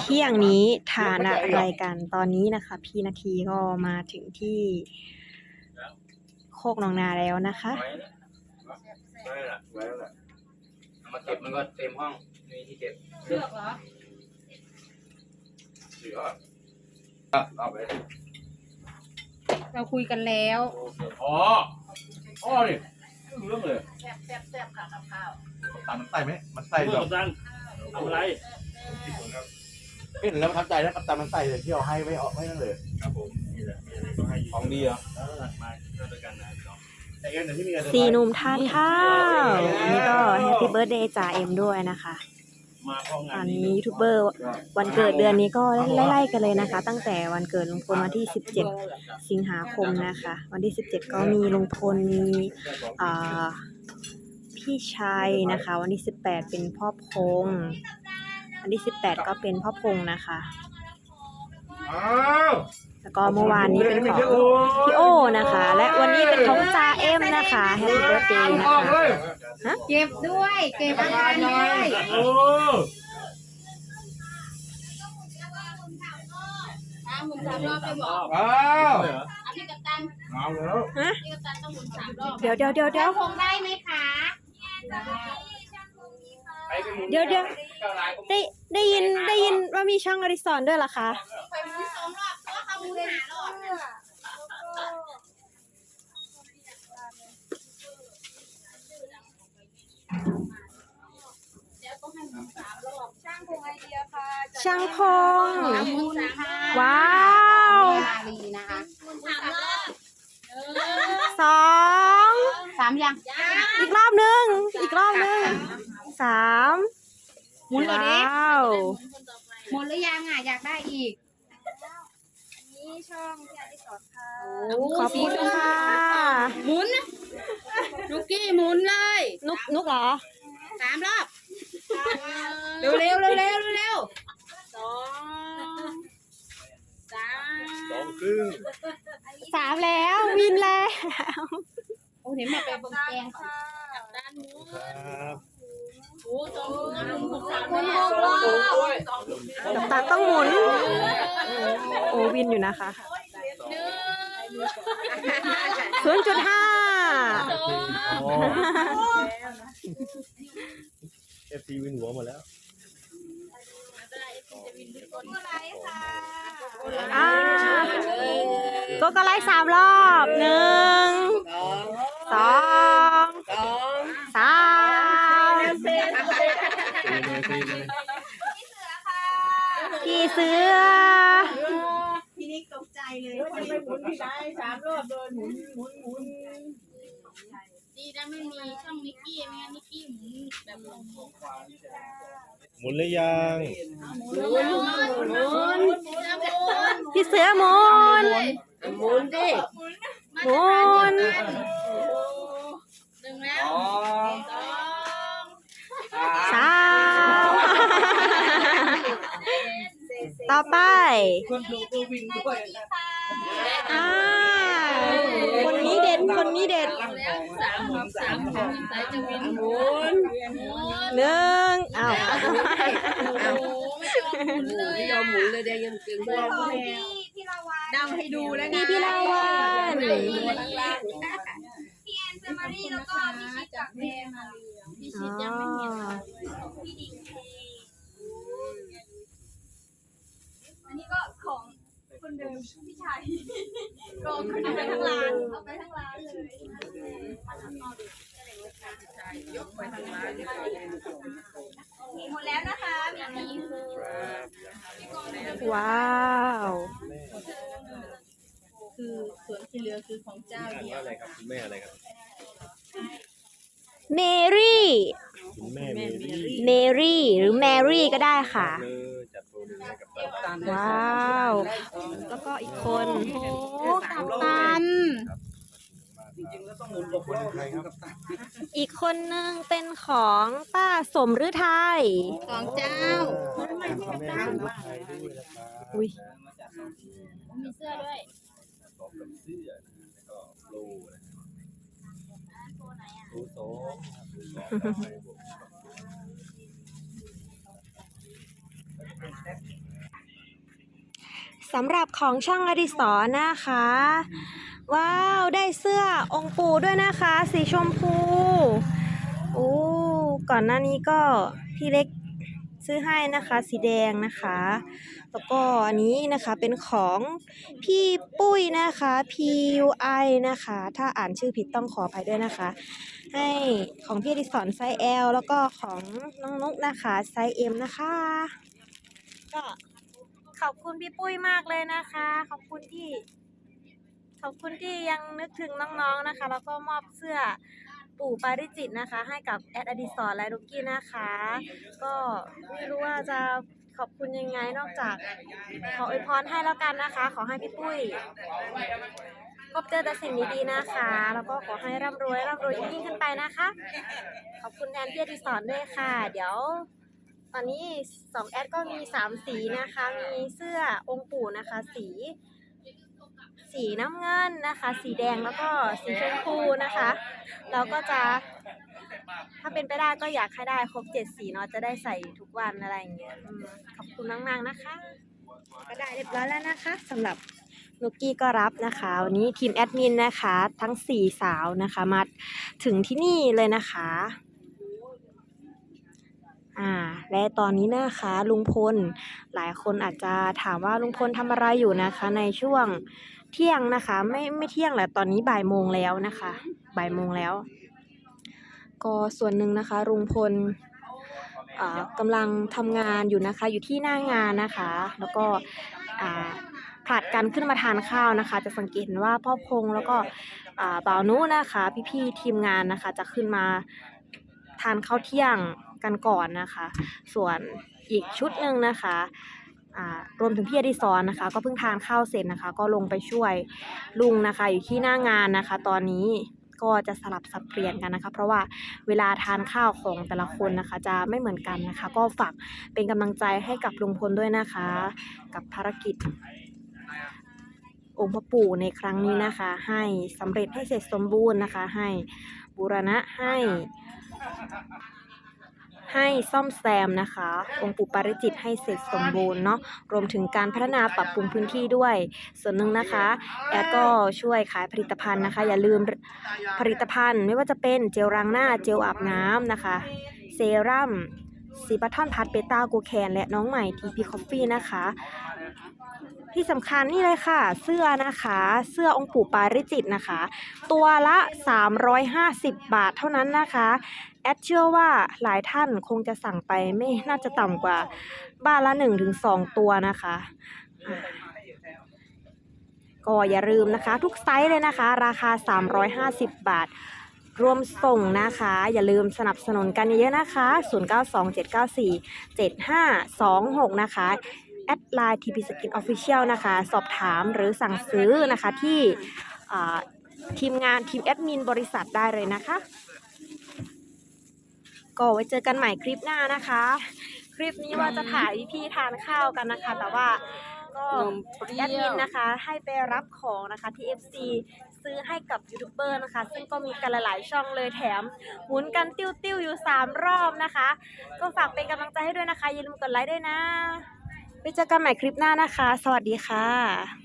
เที่ยงนี้ทานอะไรกันตอนนี้นะคะ พี่นาทีก็มาถึงที่ โคกหนองนาแล้วนะคะไว้ไว้ละไว้ละเอามาเก็บมันก็เต็มห้องมีที่เก็บเลือกเหรอเหลืออะเอาไปเราคุยกันแล้วอ๋ออ๋อนี่เรื่องเลยแซ่บแซ่บแซ่บค่ะกับข้าวตามมันใส่ไหมมันใส่เพื่แบอบกัปตันทำอะไร เห็นแล้วประทับใจนะกับตามมันใส่เลยที่เอาให้ไม่เอาไม่นั่นเลยครับผมนี่แหละมีอะไรก็ให้ของดีอะเออมาเที่ยวด้วยกันนะพี่น้องแต่เอ็นที่มีอะไรสี่หนุ่มทานข้าวอันนี้ก็แฮปปี้เบิร์ดเดย์จ่าเอ็มด้วยนะคะมาพร้อมงาตอนนนี้ยูทูบเบอร์วันเกิดเดือนนี้ก็ไล่ๆกันเลยนะคะ ตั้งแต่วันเกิดลุงพลวันที่ 17 สิงหาคมนะคะ วันที่ 17 ก็มีลุงพลมีอ่าพี่ชัยนะคะ วันที่ 18 เป็นพ่อพงษ์ วันที่18ก็เป็นพ่อพงษ์นะคะอ้าวแล้วก็เมื่อวานนี้เป็นของพี่โอนะคะ และวันนี้เป็นของจ่าเอ็มนะคะแฮปปี้เบิร์ดเดย์นะคะเก็บด้วย เก็บอาหารด้วยโอ้ถ้าหมุนสามรอบได้บอกอ้าวอันนี้กัปตันเอาแล้วพี่กัปตันต้องหมุนสามรอบ เดี๋ยวเดี๋ยวเดี๋ยวเดี๋ยวคงได้ไหมคะไปไปหมุน เดี๋ยวเดี๋ยวเจ้าลายผมได้ได้ยินได้ยินว่ามีช่างอริสอนด้วยเหรอคะไปหมุนสองรอบเพราะว่าเขาหมุนหารอบช่างพงหมุนค่ะว้าวนาลีนะคะหมุนสามรอบสองสามอย่างอีกรอบหนึ่งอีกรอบหนึ่ง สามหมุนเลยดิว้าวคนต่อไปหมดหรือยังอะอยากได้อีกนี่ช่องที่อดิสรค่ะขอบคุณค่ะหมุนลูกกี้หมุนเลยนุกนุกเหรอสามรอบเร็วเร็วเร็วเร็วเร็วสองสามสองครึ่งสามแล้ววินแล้วโอ้เห็นมาไปบนแกงด้านหมูครับหมูสองหมูหนึ่งหมูสามหมุนเนี่ยหกรอบกับตาต้องหมุน โอ้วินอยู่นะคะหนึ่งศูนย์จุดห้าสองโอ้เอฟซีวินหัวหมดแล้วอ่าโกโกไลท์สามรอบหนึ่งสองสาม พี่เสือดีนะไม่มีช่องนิกกี้ไม่งั้นนิกกี้หมุนแบบลงหมุนหรือยังหมุนหมุนหมุนพี่เสือหมุนหมุนดิหมุนหนึ่งแล้ว อ๋อ สอง สาม ต่อไป คนดูตัววินด้วยอ่า คนนี้เด็ด คนนี้เด็ดแล้วสามหมุนสามหมุนสายจะวินหมุนหมุนหนึ่งอ้าวโอ้ไม่ยอมหมุนเลยหมุนเลยเดี๋ยวยังตึงดำให้ดูแล้วพี่พิลาวันพี่แอนเซมารีแล้วก็พี่ชิดจากแพรมาพี่ชิอ๋ดยังไม่เห็นอพี่ดิงเดิมพี่ชายกองคนเอาไปทั้งร้าน เอาไปทั้งร้านเลยหมดแล้วนะคะแบบนี้ว้าว คือส่วนที่เหลือคือของเจ้าเดียวอะไรครับคุณแม่อะไรครับเมรี่ คุณแม่เมรี่ เมรี่หรือแมรี่ก็ได้ค่ะเล ว้าว แล้วก็อีกคนโอ้กัปตันอีกคนนึงเป็นของป้าสมฤทัยของเจ้าพ่อแม่คนไทยด้วยนะครับอุ้ยมีเสื้อด้วยพร้อมกับเสื้อนะแล้วก็โล่นะครับโล่สองโล่ สำหรับของช่องอดิศรนะคะ ว้าว ได้เสื้อองค์ปู่ด้วยนะคะ สีชมพูโอ้ก่อนหน้านี้ก็พี่เล็กซื้อให้นะคะสีแดงนะคะ แล้วก็อันนี้นะคะเป็นของพี่ปุ้ยนะคะ P U I นะคะ ถ้าอ่านชื่อผิดต้องขออภัยด้วยนะคะ ให้ของพี่อดิศรไซส์ L แล้วก็ของน้องนุกนะคะไซส์ M นะคะ ก็ ขอบคุณพี่ปุ้ยมากเลยนะคะ ขอบคุณที่ ขอบคุณที่ยังนึกถึงน้องๆนะคะ แล้วก็มอบเสื้อปู่ปาริจิตนะคะ ให้กับแอดอดิสรและลูกกี้นะคะ ก็ไม่รู้ว่าจะขอบคุณยังไงนอกจาก ขออวยพรให้แล้วกันนะคะ ขอให้พี่ปุ้ยพบเจอแต่สิ่งดีๆนะคะ แล้วก็ขอให้ร่ำรวยร่ำรวยยิ่งขึ้นไปนะคะ ขอบคุณแทนพี่อดิสรด้วยค่ะ เดี๋ยว ตอนนี้สองแอดก็มีสามสีนะคะ มีเสื้อองค์ปู่นะคะ สี สีน้ำเงินนะคะ สีแดงแล้วก็สีชมพูนะคะ เราก็จะ ถ้าเป็นไปได้ก็อยากให้ได้ครบเจ็ดสีเนาะจะได้ใส่ทุกวันอะไรอย่างเงี้ยอืมขอบคุณมากๆนะคะ ก็ได้เรียบร้อยแล้วนะคะสำหรับนุกกี้ก็รับนะคะวันนี้ทีมแอดมินนะคะ ทั้งสี่สาวนะคะมาถึงที่นี่เลยนะคะ อ่า และตอนนี้นะคะลุงพล หลายคนอาจจะถามว่าลุงพลทำอะไรอยู่นะคะ ในช่วงเที่ยงนะคะ ไม่ไม่เที่ยงแหละตอนนี้บ่ายโมงแล้วนะคะ บ่ายโมงแล้ว ก็ส่วนหนึ่งนะคะลุงพลกำลังทำงานอยู่นะคะ อยู่ที่หน้างานนะคะ แล้วก็ผลัดกันขึ้นมาทานข้าวนะคะ จะสังเกตเห็นว่าพ่อพงแล้วก็บ่าวนุนะคะ พี่ๆทีมงานนะคะ จะขึ้นมา ทานข้าวเที่ยงกันก่อนนะคะ ส่วนอีกชุดหนึ่งนะคะรวมถึงพี่อดิศรนะคะ ก็เพิ่งทานข้าวเสร็จนะคะ ก็ลงไปช่วยลุงนะคะ อยู่ที่หน้างานนะคะ ตอนนี้ก็จะสลับสับเปลี่ยนกันนะคะ เพราะว่าเวลาทานข้าวของแต่ละคนนะคะ จะไม่เหมือนกันนะคะ ก็ฝากเป็นกำลังใจให้กับลุงพลด้วยนะคะ กับภารกิจ องค์พระปู่ในครั้งนี้นะคะ ให้สำเร็จให้เสร็จสมบูรณ์นะคะ ให้บูรณะให้ ให้ซ่อมแซมนะคะ องค์ปู่ปาริจิตให้เสร็จสมบูรณ์เนาะรวมถึงการพัฒนาปรับปรุงพื้นที่ด้วย ส่วนหนึ่งนะคะ แอดก็ช่วยขายผลิตภัณฑ์นะคะ อย่าลืมผลิตภัณฑ์ไม่ว่าจะเป็นเจลล้างหน้าเจลอาบน้ำนะคะ เซรั่มซีบัตทอนพัดเบต้ากูแคนและน้องใหม่ทีพีคอฟฟี่นะคะ ที่สำคัญนี่เลยค่ะ เสื้อนะคะ เสื้อองค์ปู่ปาริจิตนะคะ ตัวละ 350 บาทเท่านั้นนะคะ แอดเชื่อว่าหลายท่านคงจะสั่งไปไม่น่าจะต่ำกว่าบ้านละ1-2ตัวนะคะ ก็อย่าลืมนะคะ ทุกไซส์เลยนะคะ ราคา 350 บาท รวมส่งนะคะ อย่าลืมสนับสนุนกันเยอะๆนะคะ 0927947526 นะคะแอดไลน์ TP Skin Official นะคะ สอบถามหรือสั่งซื้อนะคะที่ทีมงานทีมแอดมินบริษัทได้เลยนะคะ ก็ไว้เจอกันใหม่คลิปหน้านะคะ คลิปนี้ว่าจะถ่ายพี่ทานข้าวกันนะคะ แต่ว่าก็นมเปรี้แอดมิยนวนะคะ ให้ไปรับของนะคะที่ FC ซื้อให้กับยูทูบเบอร์นะคะ ซึ่งก็มีกันหลายๆช่องเลยแถม หมุนกันติ้วๆอยู่ 3 รอบนะคะ ก็ฝากเป็นกำลังใจให้ด้วยนะคะอย่าลืมกดไลค์ด้วยนะไปเจอกันใหม่คลิปหน้านะคะ สวัสดีค่ะ